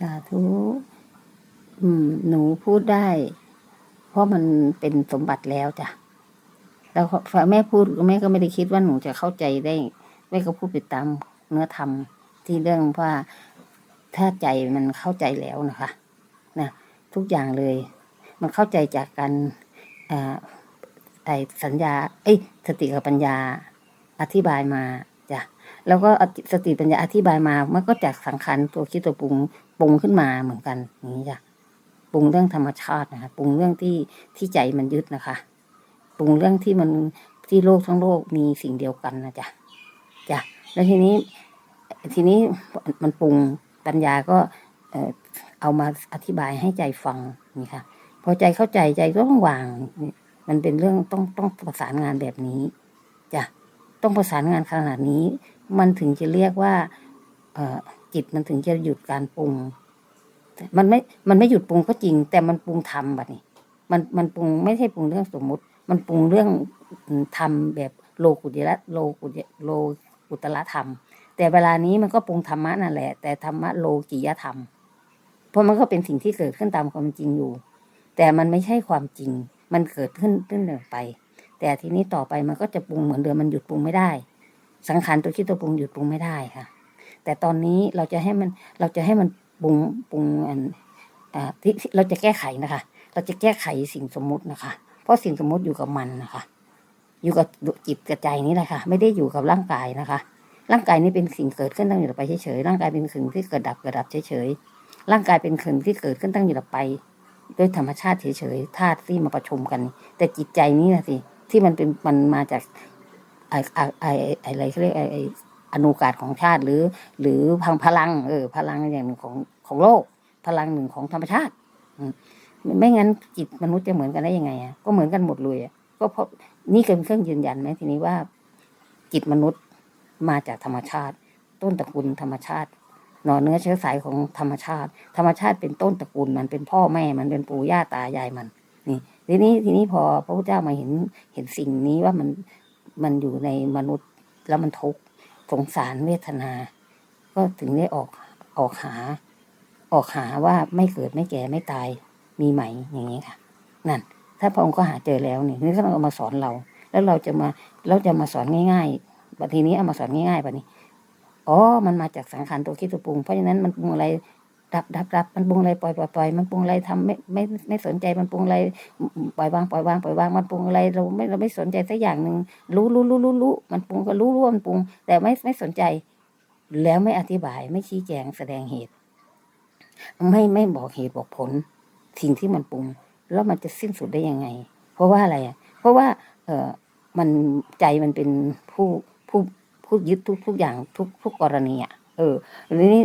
สาธุอืมหนูพูดได้ เพราะมันเป็นสมบัติแล้วจ้ะแล้วแม่พูดแม่ก็ไม่ได้คิดว่าหนูจะเข้าใจได้แม่ก็พูดไปตามเนื้อธรรมที่เรื่องว่าถ้าใจมันเข้าใจแล้วนะคะนะทุกอย่างเลย มันเข้าใจจากการอ่าไอสัญญา เอ้ยสติกับปัญญาอธิบายมา แล้วก็สติปัญญาอธิบายมามันก็จากสังขารตัวคิดตัวปรุงปรุงขึ้นมาเหมือนกันอย่างนี้จ้ะปรุงเรื่องธรรมชาตินะคะปรุงเรื่องที่ที่ใจมันยึดนะคะปรุงเรื่องที่มันที่โลกทั้งโลกมีสิ่งเดียวกันนะจ๊ะจ้ะแล้วทีนี้ ทีนี้มันปรุงปัญญาก็เอามาอธิบายให้ใจฟังนี่ค่ะพอใจเข้าใจใจก็ต้องวาง มันเป็นเรื่องต้องต้องประสานงานแบบนี้จ้ะต้องประสานงานขนาดนี้ มันถึงจะเรียกว่า เออจิตมันถึงจะหยุดการปรุง มันไม่ มันไม่หยุดปรุงก็จริง แต่มันปรุงทำแบบนี้มันมันปรุงไม่ใช่ปรุงเรื่องสมมุติ มันปรุงเรื่องทำแบบโลกุตละโลกุตโลกุตละธรรม แต่เวลานี้มันก็ปรุงธรรมะนั่นแหละ แต่ธรรมะโลกิยธรรม เพราะมันก็เป็นสิ่งที่เกิดขึ้นตามความจริงอยู่ แต่มันไม่ใช่ความจริง มันเกิดขึ้นขึ้นเดินไป แต่ทีนี้ต่อไปมันก็จะปรุงเหมือนเดิมมันหยุดปรุงไม่ได้ สังขารตัวคิดตัวปรุงหยุดปรุงไม่ได้ค่ะ แต่ตอนนี้เราจะให้มันเราจะให้มันปรุงปรุงอันอ่าที่เราจะแก้ไขนะคะ เราจะแก้ไขสิ่งสมมุตินะคะ เพราะสิ่งสมมุติอยู่กับมันนะคะ อยู่กับจิตกับใจนี่แหละค่ะไม่ได้อยู่กับร่างกายนะคะ ร่างกายนี้เป็นสิ่งเกิดขึ้นตั้งอยู่ไปเฉยๆร่างกายเป็นสิ่งที่เกิดดับเกิดดับเฉยๆร่างกายเป็นสิ่งที่เกิดขึ้นตั้งอยู่ไปด้วยธรรมชาติเฉยๆธาตุที่มาประชุมกัน แต่จิตใจนี่นะสิที่มันเป็นมันมาจาก ไอไอไอไอะไรเขาเรียกไอไออนุกาศของชาติหรือ หรือพังพลัง เออ พลังอย่างหนึ่งของของโลก พลังหนึ่งของธรรมชาติไม่งั้นจิตมนุษย์จะเหมือนกันได้ยังไงอะก็เหมือนกันหมดเลยอะก็เพราะนี่เป็นเครื่องยืนยันไหมทีนี้ว่า จิตมนุษย์มาจากธรรมชาติ ต้นตระกูลธรรมชาติหน่อเนื้อเชื้อสายของธรรมชาติ ธรรมชาติเป็นต้นตระกูลมันเป็นพ่อแม่มันเป็นปู่ย่าตายายมัน นี่ ทีนี้ทีนี้พอพระพุทธเจ้ามาเห็นเห็นสิ่งนี้ว่ามัน มันอยู่ในมนุษย์แล้วมันทุกข์สงสารเวทนา ก็ถึงได้ออกออกหา ออกหาว่าไม่เกิดไม่แก่ไม่ตายมีไหมอย่างนี้ค่ะ นั่น ถ้าพระองค์ก็หาเจอแล้วนี่นี่ก็ต้องเอามาสอนเรา แล้วเราจะมาเราจะมาสอนง่ายๆบัดทีนี้เอามาสอนง่ายๆแบบนี้อ๋อมันมาจากสังขารตัวคิดตัวปรุงเพราะฉะนั้นมันปรุงอะไร ดับดับดับมันปรุงอะไรปล่อยปล่อยปล่อยมันปรุงอะไรทำไม่ไม่ไม่สนใจมันปรุงอะไรปล่อยวางปล่อยวางปล่อยวางมันปรุงอะไรเราไม่เราไม่สนใจสักอย่างหนึ่งรู้รู้รู้รู้รู้มันปรุงก็รู้รู้ว่ามันปรุง แต่ไม่ไม่สนใจ แล้วไม่อธิบายไม่ชี้แจงแสดงเหตุ ไม่ไม่บอกเหตุบอกผล สิ่งที่มันปรุง แล้วมันจะสิ้นสุดได้ยังไง เพราะว่าอะไรอะ เพราะว่า เออมันใจมันเป็นผู้ผู้ผู้ยึดทุกทุกอย่างทุกทุกกรณีอะเออทีนี้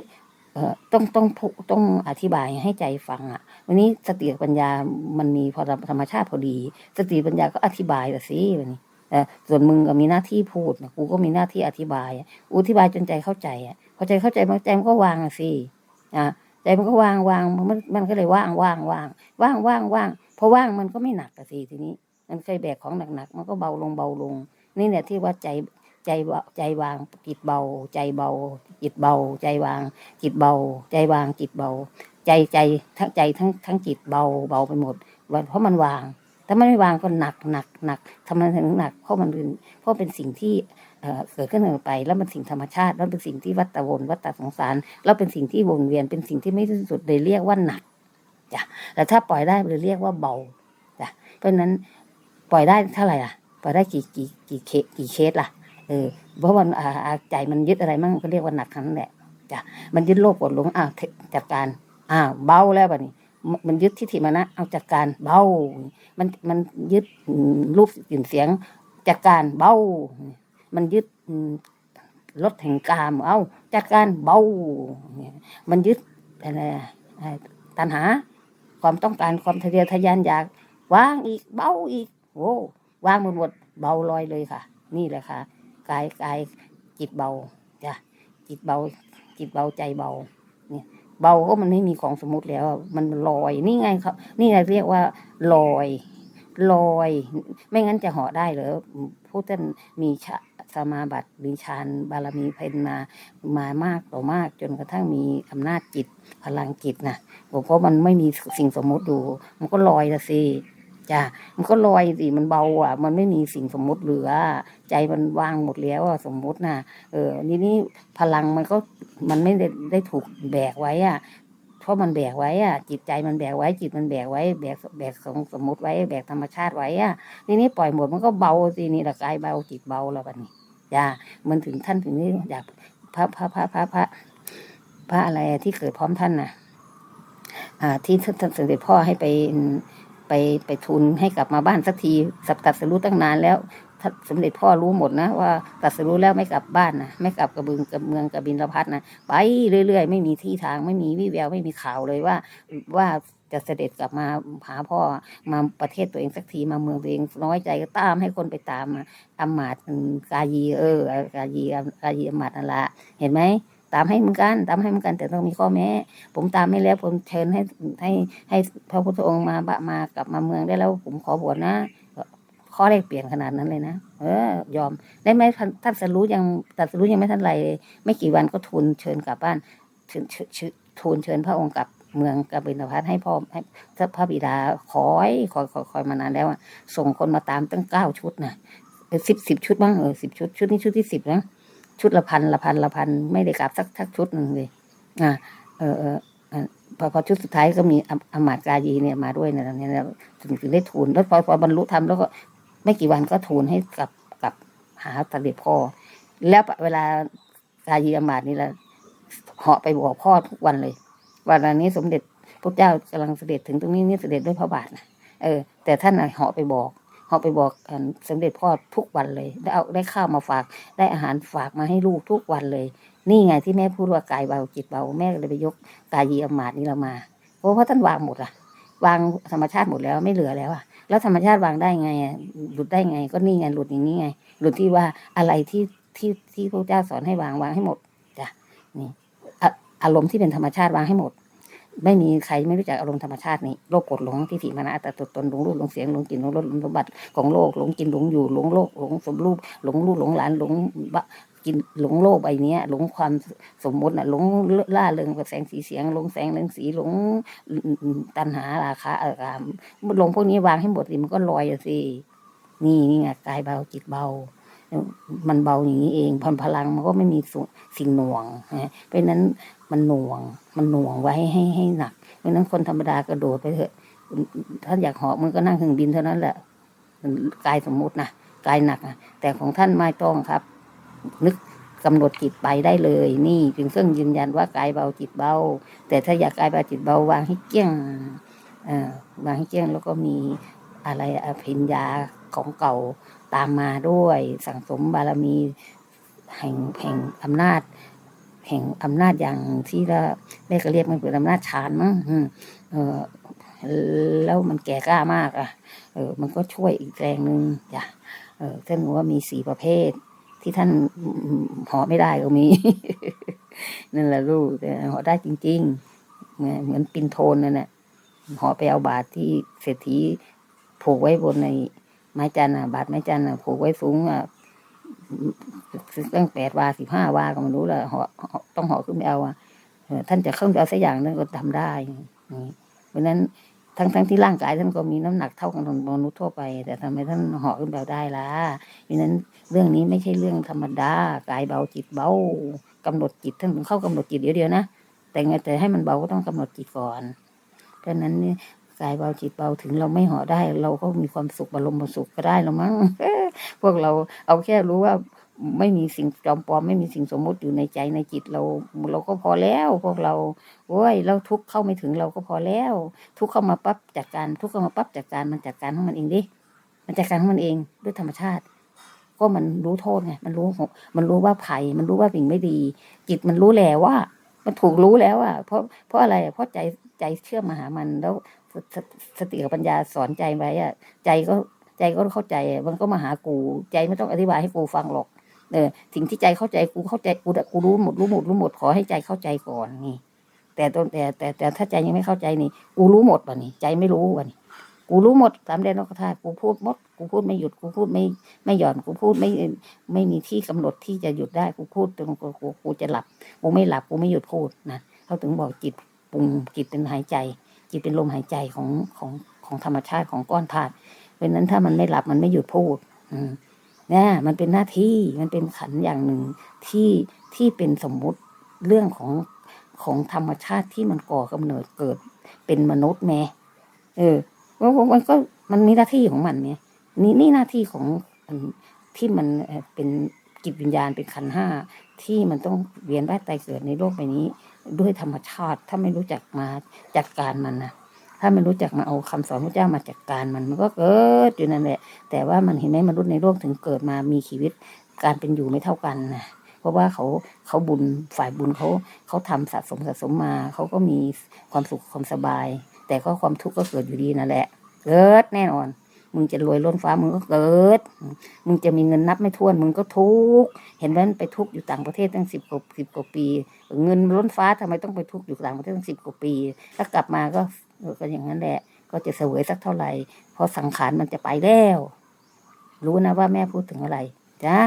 ต้องต้องต้องอธิบายให้ใจฟังอะ วันนี้สติปัญญามันมีพอธรรมชาติพอดี สติปัญญาก็อธิบายละสิวันนี้เออส่วนมึงก็มีหน้าที่พูดนะกูก็มีหน้าที่อธิบายอธิบายจนใจเข้าใจอะพอใจเข้าใจมันใจมันก็วางอะสิอะใจมันก็วางวางมันมันก็เลยว่างว่างว่างว่างว่างว่างพอว่างมันก็ไม่หนักอะสิทีนี้ มันเคยแบกของหนักๆมันก็เบาลงเบาลง นี่เนี่ยที่ว่าใจ ใจใจวางจิตเบา ใจเบา จิตเบา ใจวาง จิตเบา ใจวางจิตเบา ใจใจทั้งใจทั้งทั้งจิตเบาเบาไปหมดเพราะมันวางถ้ามันไม่วางก็หนักหนักหนักทำไมถึงหนักเพราะมันเป็นเพราะเป็นสิ่งที่เอ่อเกิดขึ้นไป แล้วมันสิ่งธรรมชาติแล้วเป็นสิ่งที่วัฏวนวัฏสงสาร แล้วเป็นสิ่งที่วนเวียนเป็นสิ่งที่ไม่สิ้นสุดเลยเรียกว่าหนักจ้ะแต่ถ้าปล่อยได้เลยเรียกว่าเบาจ้ะเพราะฉะนั้นปล่อยได้เท่าไหร่ล่ะปล่อยได้กี่กี่กี่เคสกี่เคสล่ะ เออเพราะมันอ่าอ่าใจมันยึดอะไรมั่งก็เรียกว่าหนักทั้งนั้นแหละจ้ะมันยึดโลภกดหลงอ้าวจัดการอ้าวเบาแล้วบัดนี้ มันยึดทิฏฐิมานะ เอาจัดการเบา มันมันยึดรูปกลิ่นเสียงจัดการเบา มันยึดรถแห่งกาม เอาจัดการเบา มันยึดอะไรตัณหา ความต้องการความทะเยอทะยานอยากวางอีกเบาอีกโอ้วางหมดหมดเบาลอยเลยค่ะ นี่แหละค่ะ กายกายจิตเบาจ้ะจิตเบา จิตเบาใจเบา เนี่ย เบาก็มันไม่มีของสมมติแล้ว มันลอยนี่ไงเขานี่ไงเรียกว่าลอยลอย ไม่งั้นจะห่อได้เหรอผู้ท่านมีสมาบัติมีฌานบารมีเพนมามามากต่อมาก จนกระทั่งมีอำนาจจิตพลังจิตนะเพราะมันไม่มีสิ่งสมมติอยู่ มันก็ลอยละสิ จ้ะมันก็ลอยสิมันเบาอะ มันไม่มีสิ่งสมมติเหลือ ใจมันว่างหมดแล้วอะสมมตินะเออนี่นี่พลังมันก็มันไม่ได้ได้ถูกแบกไว้อะเพราะมันแบกไว้อะ จิตใจมันแบกไว้ จิตมันแบกไว้ แบกแบกสมสมมติไว้ แบกธรรมชาติไว้อะทีนี้ปล่อยหมดมันก็เบาสินี่หละกายเบาจิตเบาแล้วบัดนี้จ้ามันถึงท่านถึงนี่อยากพระพระพระพระพระพระอะไรที่เกิดพร้อมท่านน่ะ อ่า ที่ท่านเสด็จพ่อให้ไป ไปไปทุนให้กลับมาบ้านสักทีสับตัดสรู้ตั้งนานแล้วสมเด็จพ่อรู้หมดนะว่าตัดสรู้แล้วไม่กลับบ้านนะไม่กลับกระบึงกับเมืองกระบินรพัฒนะไปเรื่อย ๆ ไม่มีที่ทางไม่มีวี่แววไม่มีข่าวเลยว่าว่าจะเสด็จกลับมาหาพ่อมาประเทศตัวเองสักทีมาเมืองตัวเองน้อยใจก็ตามให้คนไปตามมาอำมาตกายีเออกายีกายีอำมาตนั่นละเห็นไหม ตามให้เหมือนกัน ตามให้เหมือนกัน แต่ต้องมีข้อแม้ ผมตามให้แล้วผมเชิญให้ให้ให้พระพุทธองค์มาบะมากลับมาเมืองได้แล้วผมขอบวชนะข้อแรกเปลี่ยนขนาดนั้นเลยนะ เออ ยอม ได้ไหมท่านสรู้ยังตัดสรู้ยังไม่ทันไรเลยไม่กี่วันก็ทูลเชิญกลับบ้านทูลเชิญพระองค์กลับเมืองกบินพัทให้พ่อให้พระบิดาคอยคอยคอยคอยมานานแล้วอะส่งคนมาตามตั้งเก้าชุดนะสิบสิบชุดบ้างเออสิบชุดชุดนี้ชุดที่สิบนะ ชุดละพันละพันละพันไม่ได้กลับสักสักชุดหนึ่งเลยอ่าเออเออพอพอชุดสุดท้ายก็มีอำอำมาตย์กายีเนี่ยมาด้วยเนี่ยเนี่ยถึงถึงได้ทูลแล้วพอพอบรรลุธรรมแล้วก็ไม่กี่วันก็ทูลให้กลับกลับหาเสด็จพ่อ แล้วเวลากายีอำมาตย์นี่แหละเหาะไปบอกพ่อทุกวันเลยวันนี้สมเด็จพระเจ้ากำลังเสด็จถึงตรงนี้นี่เสด็จด้วยพระบาทนะเออ แต่ท่านเหาะไปบอก เหาไปบอกสมเด็จพ่อทุกวันเลย ได้เอาได้ข้าวมาฝาก ได้อาหารฝากมาให้ลูกทุกวันเลย นี่ไงที่แม่พูดว่ากายเบาจิตเบาแม่เลยไปยกกายีอำมาตนี่เรามา เพราะว่าท่านวางหมดอะวางธรรมชาติหมดแล้วไม่เหลือแล้วอะแล้วธรรมชาติวางได้ไงอะหลุดได้ไง ก็นี่ไงหลุดอย่างนี้ไง หลุดที่ว่าอะไรที่ที่ที่พระเจ้าสอนให้วางวางให้หมดจ้ะนี่อารมณ์ที่เป็นธรรมชาติวางให้หมด ไม่มีใครไม่รู้จักอารมณ์ธรรมชาตินี่โลกกดหลงที่ถีมานะอัตตาตัวตนหลงรูปหลงเสียงหลงกลิ่นหลงรสหลงสมบัติของโลกหลงกินหลงอยู่หลงโลกหลงสมรูปหลงรูปหลงหลานหลงบะกินหลงโลกใบนี้หลงความสมมติน่ะหลงล่าเริงกับแสงสีเสียงหลงแสงเรืองสีหลงตัณหาราคะออการหลงพวกนี้วางให้หมดสิมันก็ลอยสินี่นี่ไงกายเบาจิตเบา มันเบาอย่างนี้เองพลพลังมันก็ไม่มีสิ่งสิ่งหน่วงนะเพราะนั้นมันหน่วง มันหน่วงไว้ให้ให้หนัก เพราะนั้นคนธรรมดากระโดดไปเถอะท่านอยากเหาะมันก็นั่งเครื่องบินเท่านั้นแหละกายสมมุตินะกายหนักนะแต่ของท่านไม่ต้องครับ นึกกำหนดจิตไปได้เลย นี่จึงเครื่องยืนยันว่ากายเบาจิตเบา แต่ถ้าอยากกายเบาจิตเบาวางให้เกี้ยงอ่าวางให้เกี้ยงแล้วก็มีอะไรอภิญญาของเก่า ตามมาด้วยสั่งสมบารมีแห่งแห่งอำนาจ แห่งอำนาจอย่างที่เราแม่ก็เรียกมันเป็นอำนาจฌานมั้งเออแล้วมันแก่กล้ามากอะ เออ มันก็ช่วยอีกแรงหนึ่งจ้ะเออท่านบอกว่ามีสี่ประเภท ที่ท่านหอไม่ได้ก็มี นั่นแหละลูกแต่หอได้จริงๆ เหมือนเหมือนปินโทนนั่นแหละหอไปเอาบาทที่เศรษฐีผูกไว้บนใน ไม้จันทร์อะ บาทไม้จันทร์อะผูกไว้สูงอะตั้งแปดวาสิบห้าวาก็ไม่รู้ละเหาะต้องเหาะขึ้นไปเอาอะท่านจะเข้าไปเอาสักอย่างนั้นก็ทำได้นี่เพราะนั้นทั้งทั้งที่ร่างกายท่านก็มีน้ำหนักเท่ากับมนุษย์ทั่วไป แต่ทำไมท่านเหาะขึ้นไปเอาได้ล่ะเพราะนั้นเรื่องนี้ไม่ใช่เรื่องธรรมดากายเบาจิตเบากำหนดจิตท่านเข้ากำหนดจิตเดียวเดียวๆนะแต่ไงแต่ให้มันเบาก็ต้องกำหนดจิตก่อนเพราะนั้น กายเบาจิตเบาถึงเราไม่หาะได้ เราก็มีความสุขบรมสุขก็ได้แล้วมั้งพวกเราเอาแค่รู้ว่าไม่มีสิ่งจอมปลอมไม่มีสิ่งสมมุติอยู่ในใจในจิตเรา เราก็พอแล้ว พวกเราโอ้ยแล้วทุกข์เข้าไม่ถึงเราก็พอแล้ว ทุกข์เข้ามาปั๊บจัดการ ทุกข์เข้ามาปั๊บจัดการมันจัดการของมันเองดิมันจัดการของมันเองด้วยธรรมชาติ ก็มันรู้โทษไงมันรู้มันรู้ว่าภัยมันรู้ว่าสิ่งไม่ดี จิตมันรู้แล้วว่า มันถูกรู้แล้วอะเพราะเพราะอะไรเพราะใจใจเชื่อมมาหามันแล้ว สสติกับปัญญาสอนใจไว้อะใจก็ใจก็เข้าใจ มันก็มาหากู ใจไม่ต้องอธิบายให้กูฟังหรอก เออสิ่งที่ใจเข้าใจกูเข้าใจกูกูรู้หมดรู้หมดรู้หมดขอให้ใจเข้าใจก่อนนี่ แต่ตนแต่แต่แต่ถ้าใจยังไม่เข้าใจนี่ กูรู้หมดวะนี่ใจไม่รู้วะนี่กูรู้หมดสามแดนโลกธาตุกูพูดหมดกูพูดไม่หยุดกูพูดไม่ไม่หย่อนกูพูดไม่ไม่มีที่กำหนดที่จะหยุดได้กูพูดจนกูกูจะหลับกูไม่หลับกูไม่หยุดพูดนะเขาถึงบอกจิตปรุงจิตเป็นหายใจ จิตเป็นลมหายใจของของของธรรมชาติของก้อนธาตุเพราะนั้นถ้ามันไม่หลับมันไม่หยุดพูดอืมนะมันเป็นหน้าที่มันเป็นขันอย่างหนึ่งที่ที่เป็นสมมุติเรื่องของของธรรมชาติที่มันก่อกำเนิดเกิดเป็นมนุษย์แม่เออว่ามันก็มันมีหน้าที่ของมันเนี่ยนี่นี่หน้าที่ของที่มันเป็นจิตวิญญาณเป็นขันห้า ที่มันต้องเวียนว่ายตายเกิดในโลกใบนี้ ด้วยธรรมชาติ ถ้าไม่รู้จักมาจัดการมันนะถ้าไม่รู้จักมาเอาคำสอนพระเจ้ามาจัดการมันมันก็เกิดอยู่นั่นแหละ แต่ว่ามันเห็นไหมมนุษย์ในโลกถึงเกิดมามีชีวิตการเป็นอยู่ไม่เท่ากันนะเพราะว่าเขาเขาบุญฝ่ายบุญเขาเขาทำสะสมสะสมมา เขาก็มีความสุขความสบาย แต่ก็ความทุกข์ก็เกิดอยู่ดีนั่นแหละเกิดแน่นอน มึงจะรวยล้นฟ้ามึงก็เกิด มึงจะมีเงินนับไม่ถ้วน มึงก็ทุกข์เห็นไหมมันไปทุกข์อยู่ต่างประเทศตั้งสิบกว่าสิบกว่าปี เงินล้นฟ้าทำไมต้องไปทุกข์อยู่ต่างประเทศตั้งสิบกว่าปี ถ้ากลับมาก็เออก็อย่างนั้นแหละ ก็จะเสวยสักเท่าไหร่เพราะสังขารมันจะไปแล้ว รู้นะว่าแม่พูดถึงอะไรจ้า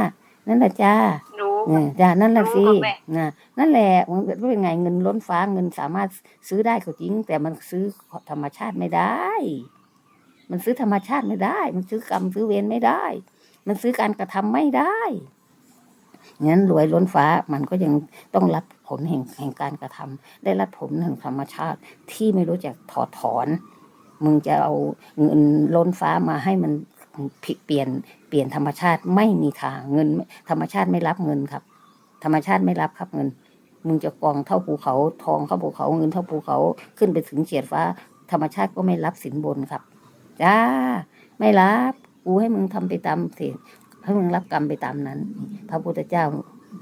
นั่นแหละจ้ารู้เออจ้านั่นแหละสิรู้ค่ะแม่นะนั่นแหละมันเป็นไงเงินล้นฟ้าเงินสามารถซื้อได้ก็จริง แต่มันซื้อธรรมชาติไม่ได้ มันซื้อธรรมชาติไม่ได้ มันซื้อกรรมซื้อเวรไม่ได้ มันซื้อการกระทำไม่ได้งั้นรวยล้นฟ้ามันก็ยังต้องรับผลแห่งแห่งการกระทำได้รับผลแห่งธรรมชาติที่ไม่รู้จักถอดถอน มึงจะเอาเงินล้นฟ้ามาให้มันผิดเปลี่ยนเปลี่ยนธรรมชาติไม่มีทางเงิน ธรรมชาติไม่รับเงินครับ ธรรมชาติไม่รับครับเงิน มึงจะกองเท่าภูเขา ทองเท่าภูเขาเงินเท่าภูเขาขึ้นไปถึงเฉียดฟ้า ธรรมชาติก็ไม่รับสินบนครับ จ้า ไม่รับกูให้มึงทำไปตามสิให้มึงรับกรรมไปตามนั้น พระพุทธเจ้า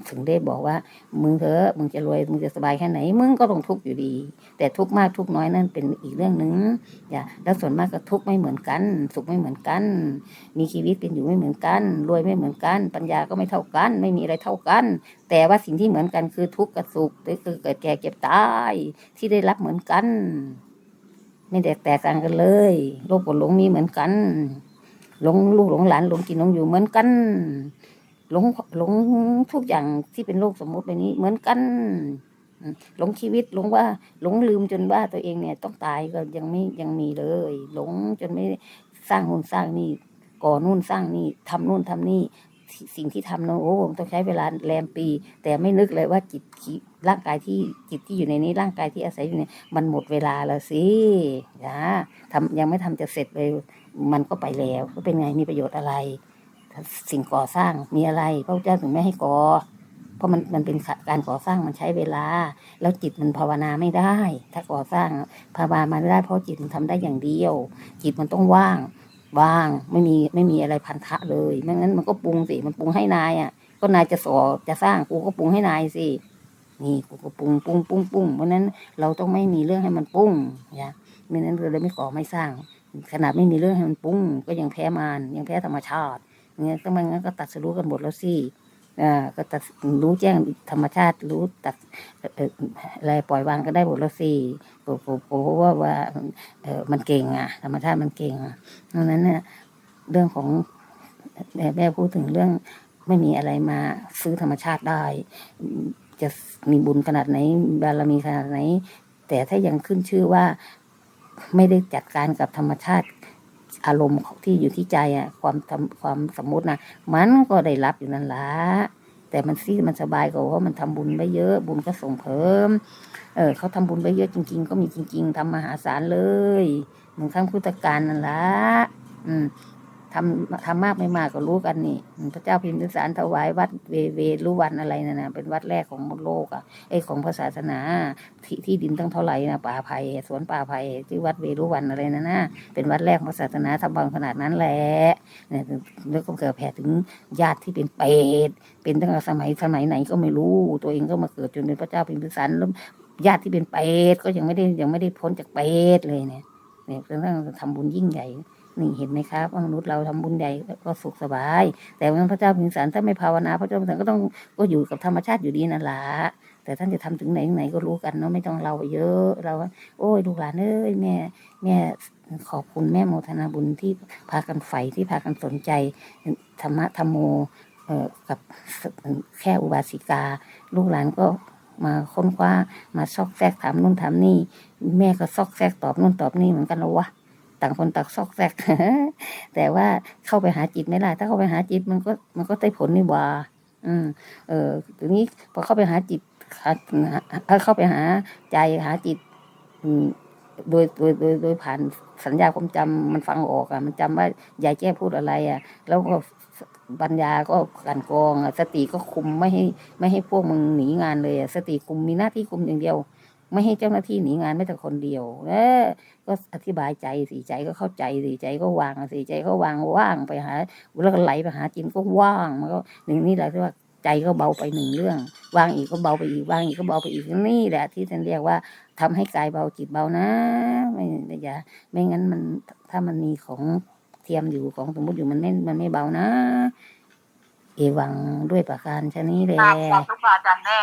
ถึงได้บอกว่า มึงเถอะมึงจะรวยมึงจะสบายแค่ไหน มึงก็ต้องทุกข์อยู่ดี แต่ทุกข์มากทุกข์น้อยนั่นเป็นอีกเรื่องหนึ่งอย่าแล้วส่วนมากก็ทุกข์ไม่เหมือนกัน สุขไม่เหมือนกัน มีชีวิตเป็นอยู่ไม่เหมือนกัน รวยไม่เหมือนกัน ปัญญาก็ไม่เท่ากัน ไม่มีอะไรเท่ากัน แต่ว่าสิ่งที่เหมือนกันคือทุกข์กับสุขหรือคือเกิดแก่เก็บตายที่ได้รับเหมือนกัน ไม่แตกแตกต่างกันเลยโลภกับหลงมีเหมือนกัน หลงลูกหลงหลานหลงกินหลงอยู่เหมือนกันหลงหลงทุกอย่างที่เป็นโลกสมมุติแบบนี้เหมือนกันหลงชีวิตหลงว่าหลงลืมจนว่าตัวเองเนี่ยต้องตายก็ยังไม่ยังมีเลย หลงจนไม่สร้างนู่นสร้างนี่ก่อนู่นสร้างนี่ทำนู่นทำนี่ สิ่งที่ทำเนอะโอ้ผมต้องใช้เวลาแรมปี แต่ไม่นึกเลยว่าจิตร่างกายที่จิตที่อยู่ในนี้ร่างกายที่อาศัยอยู่เนี่ยมันหมดเวลาแล้วสินะทำยังไม่ทำจะเสร็จเลยมันก็ไปแล้วก็เป็นไงมีประโยชน์อะไร สิ่งก่อสร้างมีอะไรพระเจ้าถึงไม่ให้ก่อเพราะมันมันเป็นการก่อสร้างมันใช้เวลา แล้วจิตมันภาวนาไม่ได้ ถ้าก่อสร้างภาวนาไม่ได้เพราะจิตมันทำได้อย่างเดียว จิตมันต้องว่าง ว่าง ไม่มีไม่มีอะไรพันธะเลยไม่งั้นมันก็ปรุงสิมันปรุงให้นายอะ ก็นายจะสอจะสร้างกูก็ปรุงให้นายสินี่กูก็ปรุงปรุงปรุงปรุงเพราะนั้นเราต้องไม่มีเรื่องให้มันปรุงนะไม่นั้นเราเลยไม่ก่อไม่สร้าง ขนาดไม่มีเรื่องให้มันปรุงก็ยังแพ้มานยังแพ้ธรรมชาติเนี่ยก็มันงั้นก็ตัดสรู้กันหมดแล้วสิ ก็ตัดรู้แจ้งธรรมชาติรู้ตัดอะไรปล่อยวางก็ได้หมดแล้วสิโอ้โหโอ้โหว่าว่าเออมันเก่งอะ ธรรมชาติมันเก่งอะดังนั้นเนี่ยเรื่องของแม่แม่พูดถึงเรื่องไม่มีอะไรมาซื้อธรรมชาติได้ จะมีบุญขนาดไหน บารมีขนาดไหน แต่ถ้ายังขึ้นชื่อว่าไม่ได้จัดการกับธรรมชาติ อารมณ์ที่อยู่ที่ใจอะ ความทำความสมมตินะมันก็ได้รับอยู่นั่นละแต่มันซีมันสบายกว่าเพราะมันทำบุญไว้เยอะ บุญก็ส่งเพิ่ม เออเขาทำบุญไว้เยอะจริง ๆ ก็มีจริง ๆทำมหาศาลเลย เหมือนครั้งพุทธกาลนั่นละอืม ทำทำมากไม่มากก็รู้กันนี่ พระเจ้าพิมพิสารถวายวัดเวเวรุวันอะไรนั่นนะเป็นวัดแรกของโลกอะไอของพระศาสนาที่ที่ดินตั้งเท่าไหร่นะป่าไผ่สวนป่าไผ่ที่วัดเวรุวันอะไรนะนะเป็นวัดแรกของศาสนาทำบังขนาดนั้นแหละเนี่ยแล้วก็เกิดแผ่ถึงญาติที่เป็นเปรตเป็นตั้งแต่สมัยสมัยไหนก็ไม่รู้ตัวเองก็มาเกิดจนเป็นพระเจ้าพิมพิสารแล้วญาติที่เป็นเปรตก็ยังไม่ได้ยังไม่ได้พ้นจากเปรตเลยเนี่ยเนี่ยเรื่องทำบุญยิ่งใหญ่ นี่เห็นไหมครับมนุษย์เราทำบุญใหญ่ก็สุขสบาย แต่ว่าพระเจ้าพิมสารถ้าไม่ภาวนาพระเจ้าพิมสารก็ต้องก็อยู่กับธรรมชาติอยู่ดีนั่นแหละแต่ท่านจะทำถึงไหนถึงไหนก็รู้กันเนาะไม่ต้องเราเยอะเราโอ้ยลูกหลานเอ้ยแม่แม่ขอบคุณแม่โมทนาบุญที่พากันใฝ่ที่พากันสนใจธรรมะธรรมโมเอ่อกับแค่อุบาสิกา ลูกหลานก็มาค้นคว้ามาซอกแซกถามนู่นถามนี่ แม่ก็ซอกแซกตอบนู่นตอบนี่เหมือนกันแล้ววะ ต่างคนต่างซอกแซกแต่ว่าเข้าไปหาจิตไม่ได้ถ้าเข้าไปหาจิตมันก็มันก็ได้ผลนี่ว่าอืม เออทีนี้พอเข้าไปหาจิตหาเข้าไปหาใจหาจิตอืมโดยโดยโดยโดยผ่านสัญญาความจำมันฟังออกอะ มันจำว่ายายแก้พูดอะไร อะ แล้วก็ปัญญาก็กันกองอะสติก็คุมไม่ให้ ไม่ให้พวกมึงหนีงานเลยอะสติคุมมีหน้าที่คุมอย่างเดียว ไม่ให้เจ้าหน้าที่หนีงานไม่แต่คนเดียวเออก็อธิบายใจสิใจก็เข้าใจสิใจก็วางสิใจก็วางว่างไปหาแล้วก็ไหลไปหาจินก็ว่างมันก็หนึ่งนี่แหละที่ว่าใจก็เบาไปหนึ่งเรื่อง วางอีกก็เบาไปอีกวางอีกก็เบาไปอีกนี่แหละ ที่ท่านเรียกว่าทำให้กายเบาจิตเบานะ ไม่อย่าไม่งั้นมันถ้ามันมีของเทียมอยู่ของสมมติอยู่มันไม่มันไม่เบานะ เอวังด้วยประการชนี้แหละตามขอบพระอาจารย์แน่